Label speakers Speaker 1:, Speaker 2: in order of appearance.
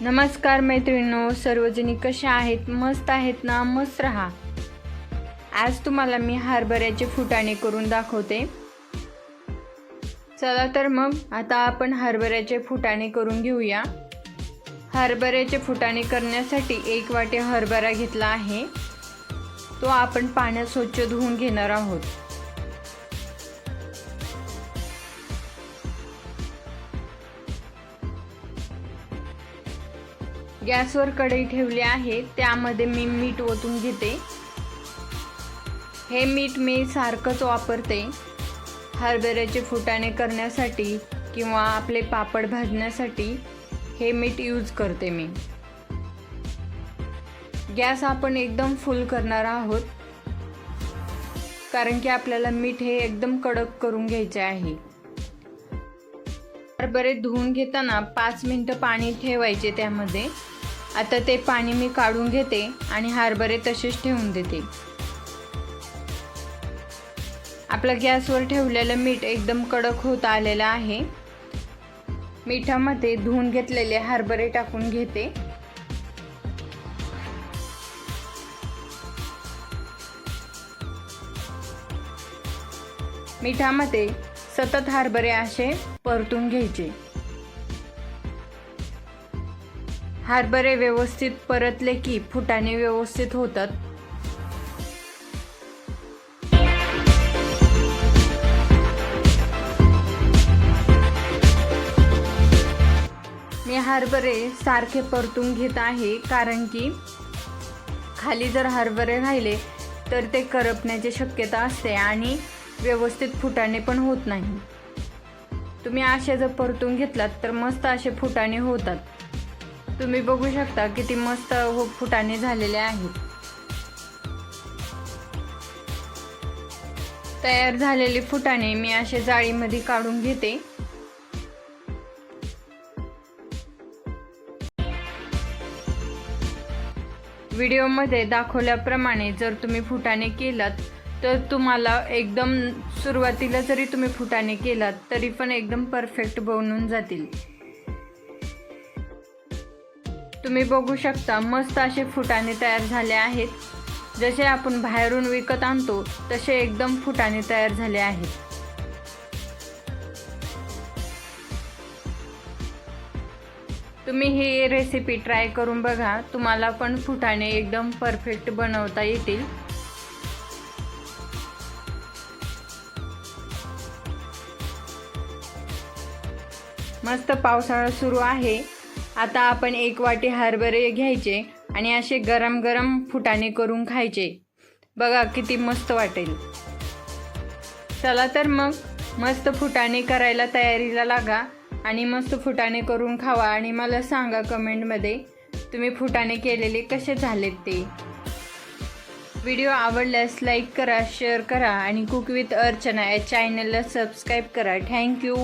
Speaker 1: नमस्कार मैत्रिणींनो सर्वजणी कशा आहेत? मस्त आहेत ना? मस्त राहा. आज तुम्हाला मी हरभऱ्याचे फुटाणे करून दाखवते. चला तर मग आता आपण हरभऱ्याचे फुटाणे करून घेऊया. हरभऱ्याचे फुटाणे करण्यासाठी एक वाटे हरभरा घेतला आहे. तो आपण पाण्यात स्वच्छ धुवून घेणार आहोत. गॅसवर कढई ठेवली आहे. त्यामध्ये मी मीठ ओतून घेते. हे मीठ मी सारखंच वापरते. हरभऱ्याचे फुटाणे करण्यासाठी किंवा आपले पापड भाजण्यासाठी हे मीठ यूज करते मी. गॅस आपण एकदम फुल करणार आहोत. कारण की आपल्याला मीठ हे एकदम कडक करून घ्यायचे आहे. हरभरे धुवून घेताना पाच मिनटं पाणी ठेवायचे त्यामध्ये. आता ते पाणी मी काढून घेते आणि हरभरे तसेच ठेवून देते. आपलं गॅसवर ठेवलेलं मीठ एकदम कडक होत आलेलं आहे. मिठामध्ये धुवून घेतलेले हरभरे टाकून घेते. मिठामध्ये सतत हरभरे असे परतून घ्यायचे. हरभरे व्यवस्थित परतले की फुटाणे व्यवस्थित होतात. मी हरभरे सारखे परतून घेत आहे कारण की खाली जर हरभरे राहिले तर ते करपण्याची शक्यता असते आणि व्यवस्थित फुटाणे पण होत नाही. तुम्ही असे जर परतून घेतलात तर मस्त असे फुटाणे होतात. तुम्ही बघू शकता किती मस्त हो- फुटाणे झालेले आहेत. तयार झालेले फुटाणे मी असे जाळीमध्ये काढून घेते. व्हिडिओमध्ये दाखवल्याप्रमाणे जर तुम्ही फुटाणे केलात तर तुम्हाला एकदम सुरुवातीला जरी तुम्ही फुटाणे केलात तरी पण एकदम परफेक्ट बनून जातील. तुम्ही बघू शकता मस्त असे फुटाणे तयार झाले आहेत. जसे आपण बाहेरून विकत आणतो तसे एकदम फुटाणे तयार झाले आहेत. तुम्ही ही रेसिपी ट्राय करून बघा तुम्हाला पण फुटाणे एकदम परफेक्ट बनवता येतील. मस्त पावसाळा सुरू आहे. आता आपण एक वाटी हरभरे घ्यायचे आणि असे गरम गरम फुटाणे करून खायचे. बघा किती मस्त वाटेल. चला तर मग मस्त फुटाणे करायला तयारीला लागा आणि मस्त फुटाणे करून खावा आणि मला सांगा कमेंटमध्ये तुम्ही फुटाणे केलेले कसे झालेत ते. व्हिडिओ आवडल्यास लाईक करा शेअर करा आणि कुक विथ अर्चना या चॅनलला सबस्क्राईब करा. थँक्यू